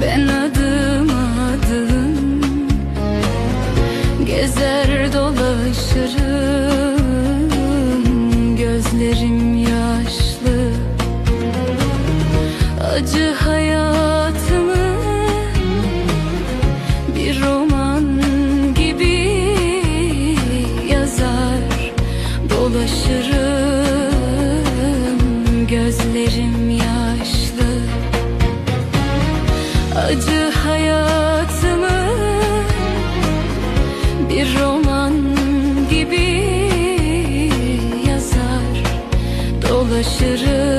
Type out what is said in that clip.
Ben adım adım Gezer dolaşırım. Gözlerim yaşlı Acı hayatımı Bir roman gibi Yazar. Dolaşırım Gözlerim yaşlı. Acı hayatımı. Bir roman gibi yazar Dolaşırım